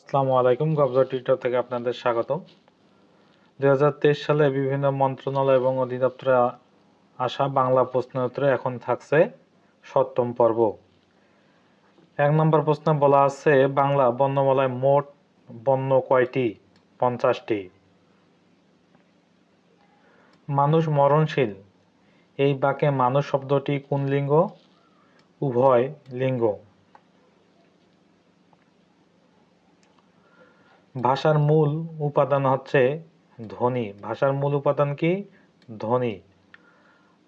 আসসালামু আলাইকুম গবজা টিউটার থেকে আপনাদের স্বাগতম। দুই সালে বিভিন্ন মন্ত্রণালয় এবং অধিদপ্তরে আসা বাংলা প্রশ্ন উত্তরে এখন থাকছে সপ্তম পর্ব। এক নম্বর প্রশ্নে বলা আছে, বাংলা বর্ণমালায় মোট বন্য কয়টি? পঞ্চাশটি। মানুষ মরণশীল। এই বাক্যে মানুষ শব্দটি কোন লিঙ্গ? উভয় লিঙ্গ। ভাষার মূল উপাদান হচ্ছে ধ্বনি। ভাষার মূল উপাদান কি? ধ্বনি।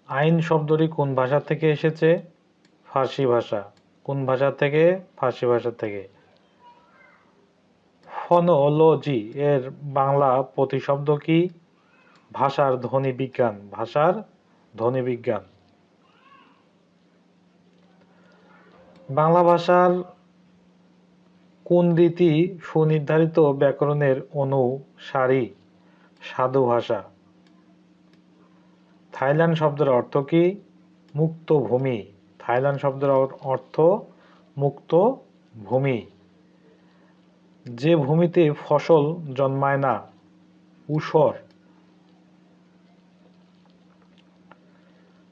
আইন শব্দটি কোন ভাষা থেকে এসেছে? ফার্সি ভাষা। কোন ভাষা থেকে? ফার্সি ভাষা থেকে। ফনোলজি, এর বাংলা প্রতিশব্দ কি? ভাষার ধ্বনি বিজ্ঞান। ভাষার ধ্বনি বিজ্ঞান। বাংলা ভাষার কোন রীতি সুনির্ধারিত ব্যাকরণের অনুসারী সাধু ভাষা। থাইল্যান্ড শব্দের অর্থ কি? মুক্ত ভূমি। থাইল্যান্ড শব্দের অর্থ মুক্ত ভূমি। যে ভূমিতে ফসল জন্মায় না ঊষর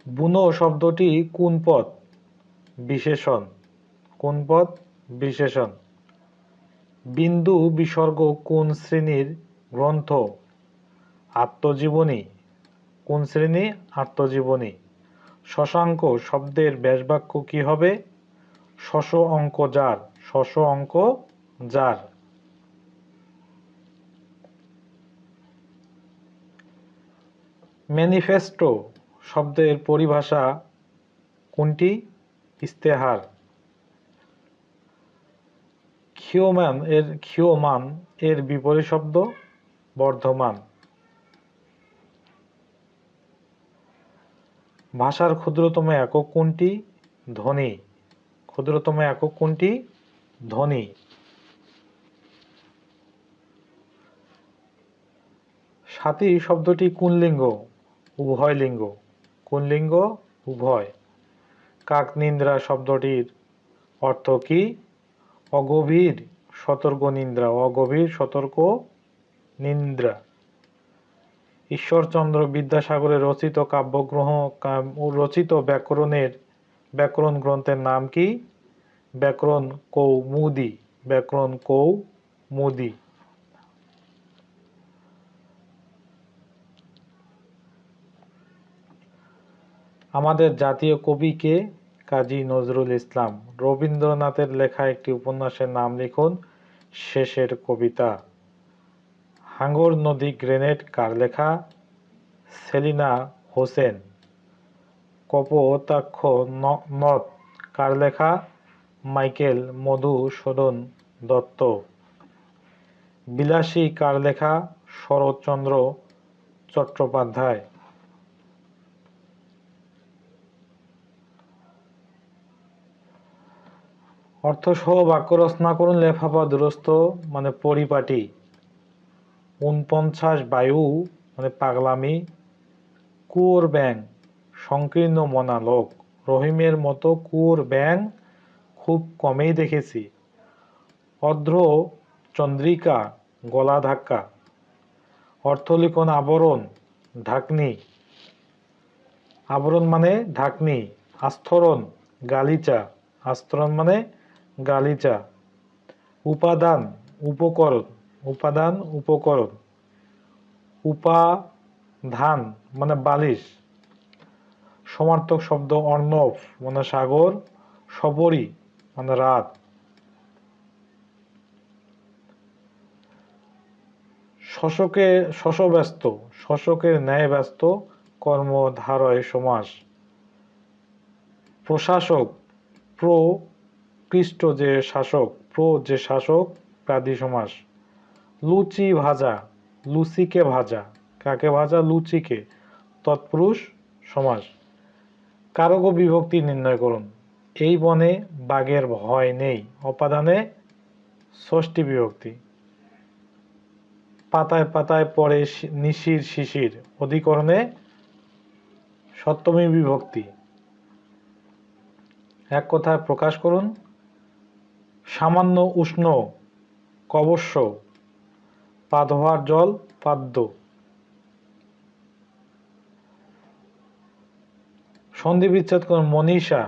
বুনো শব্দটি কোন পদ? বিশেষণ। কোন পদ? বিশেষণ। বিন্দু বিসর্গ কোন শ্রেণির গ্রন্থ? আত্মজীবনী। কোন শ্রেণি? আত্মজীবনী। শশাঙ্ক শব্দের ব্যাসবাক্য কি হবে? শশ অঙ্ক যার শশ অঙ্ক যার। ম্যানিফেস্টো শব্দের পরিভাষা কোনটি? ইস্তেহার ক্ষীয়মান এর ক্ষীয়মান এর বিপরীত শব্দ বর্ধমান। ভাষার ক্ষুদ্রতম একক কোনটি? ধ্বনি। ক্ষুদ্রতম একক কোনটি? ধ্বনি। সাথী শব্দটি কোন লিঙ্গ? উভয় লিঙ্গ। কোন লিঙ্গ? উভয়। কাক নিন্দ্রা শব্দটির অর্থ কি? অগভীর সতর্ক নিন্দ্রা অগভীর সতর্ক নিন্দ্রা ঈশ্বরচন্দ্র বিদ্যাসাগরের রচিত কাব্যগ্রহ রচিত ব্যাকরণের ব্যাকরণ গ্রন্থের নাম কি? ব্যাকরণ কৌমুদি ব্যাকরণ কৌমুদি। আমাদের জাতীয় কবি কে? কাজী নজরুল ইসলাম। রবীন্দ্রনাথের লেখা একটি উপন্যাসের নাম লিখুন, শেষের কবিতা। হাঙ্গর নদী গ্রেনেড কার লেখা? সেলিনা হোসেন। কপোতাক্ষ নদ কার লেখা? মাইকেল মধুসূদন দত্ত। বিলাসী কার লেখা? শরৎচন্দ্র চট্টোপাধ্যায়। অর্থসহ বাক্য রচনা করুন লেফাফা দুরস্ত মানে পরিপাটি। উনপঞ্চাশ বায়ু মানে পাগলামি। কুয়োর ব্যাং, সংকীর্ণ মনা লোক রহিমের মতো কুয়োর ব্যাং খুব কমেই দেখেছি। অর্ধ্র চন্দ্রিকা, গলা ধাক্কা। অর্থলিখন আবরণ, ঢাকনি। আবরণ মানে ঢাকনি, আস্তরণ, গালিচা। আস্তরণ মানে গালিচা, উপাদান, উপকরণ উপাদান, উপকরণ, উপাধান মানে বালিশ, সমার্থক শব্দ অর্ণব মানে সাগর, সবরী মানে রাত, শশকে শশব্যস্ত, শশকের ন্যায় ব্যস্ত, কর্মধারয় সমাস, প্রশাসক, প্র খ্রিস্ট যে শাসক, প্র যে শাসক, প্রাদি সমাস। লুচি ভাজা, লুচিকে ভাজা। কাকে ভাজা? লুচিকে। তৎপুরুষ সমাস। কারক বিভক্তি নির্ণয় করুন। এই বনে বাঘের ভয় নেই। অপাদানে ষষ্ঠী বিভক্তি। পাতায় পাতায় পড়ে নিশির শিশির। অধিকরণে সপ্তমী বিভক্তি। এক কথায় প্রকাশ করুন। সামান্য উষ্ণ কবস্য পা ধোয়ার জল, পাদ্য। সন্ধি বিচ্ছেদ করুন, মনীষা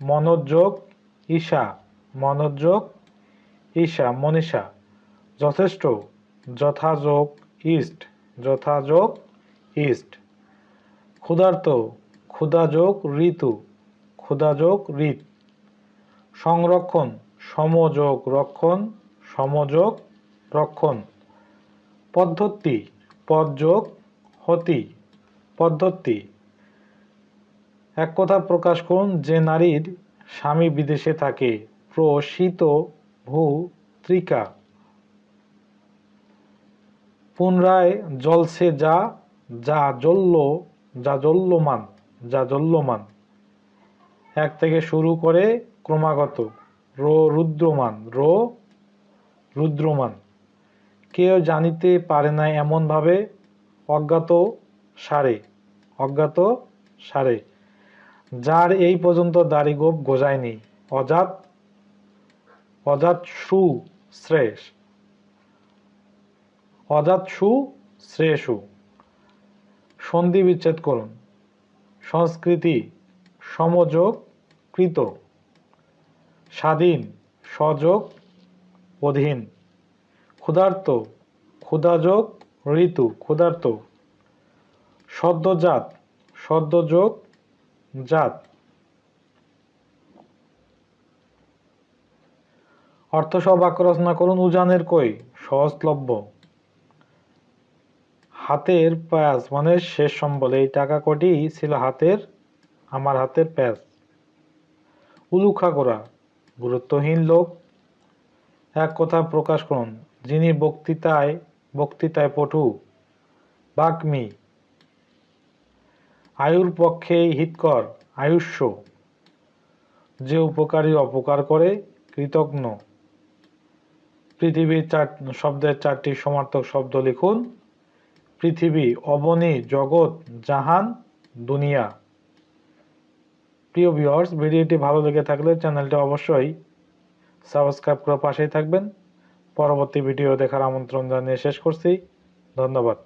মনোযোগ ঈশা মনোযোগ ঈশা, মনীষা। যথেষ্ট, যথাযোগ ইস্ট যথাযোগ ইস্ট ক্ষুধার্ত, ক্ষুধাযোগ, ঋতু, ক্ষুধাযোগ, ঋত। সংরক্ষণ সমযোগ রক্ষণ সমযোগ রক্ষণ। পদ্ধতি, পদযোগ হতি, পদ্ধতি। এক কথা প্রকাশ করুন, যে নারীর স্বামী বিদেশে থাকে, প্রসিত ভূ ত্রিকা পুনরায় জলসে যা যা জ্বলল, যা জল্যমান যা জল্যমান এক থেকে শুরু করে ক্রমাগত। রো রুদ্রমান রো রুদ্রমান। কেউ জানিতে পারে না এমনভাবে, অজ্ঞাত সারে অজ্ঞাত সারে। যার এই পর্যন্ত দাড়ি গোপ গোজায়নি, অজাত অজাত সু শ্রেষ। অজাত সু শ্রেয়সু সন্ধি বিচ্ছেদ করুন। সংস্কৃতি সমযোগ কৃত স্বাধীন, সযোগ, অধীন। ক্ষুধার্ত, ক্ষুধাযোগ, ঋতু, ক্ষুধার্ত। সদ্যজাত সদ্যযোগ জাত। অর্থ সহ বাক্য রচনা করুন, উজানের কই? সহজলভ্য। হাতের প্যাঁচ মানে শেষ সম্বল। এই টাকা কটি? ছিল হাতের, আমার হাতের প্যাঁচ। উলুখা করা। গুরুত্বহীন লোক। এক কথা প্রকাশ করুন, যিনি বক্তৃতায় বক্তৃতায় পটু, বাগ্মী। আয়ুর পক্ষে হিতকর, আয়ুষ্য। যে উপকারী অপকার করে, কৃতজ্ঞ। পৃথিবীর চার, শব্দের চারটি সমার্থক শব্দ লিখুন, পৃথিবী অবনী জগৎ জাহান দুনিয়া। প্রিয় ভিউয়ার্স ভিডিওটি ভালো লেগে থাকলে চ্যানেলটি অবশ্যই সাবস্ক্রাইব করে পাশেই থাকবেন। পরবর্তী ভিডিও দেখার আমন্ত্রণ জানিয়ে শেষ করছি। ধন্যবাদ।